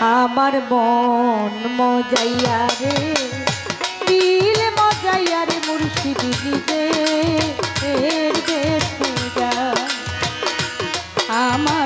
আমার মন মজাইয়া রে দিল মজাইয়া রে মুর্শিদ নিজে এর বেশ আমার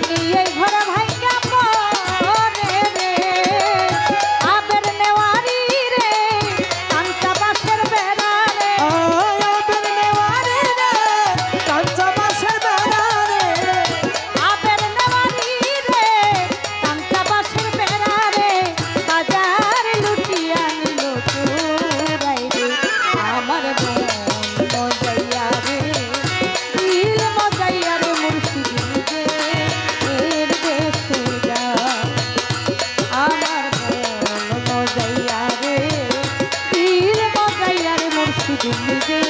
জানি এই Thank you.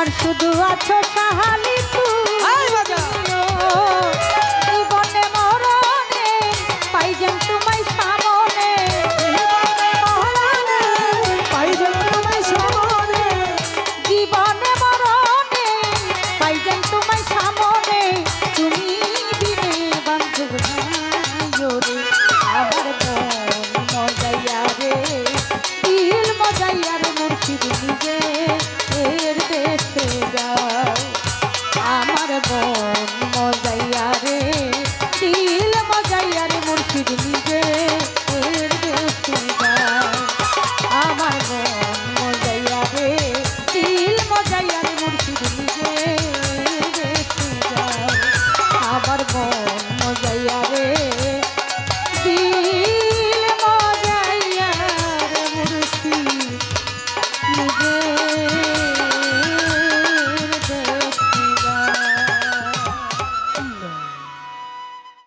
আমার শুধু আছো সাহালি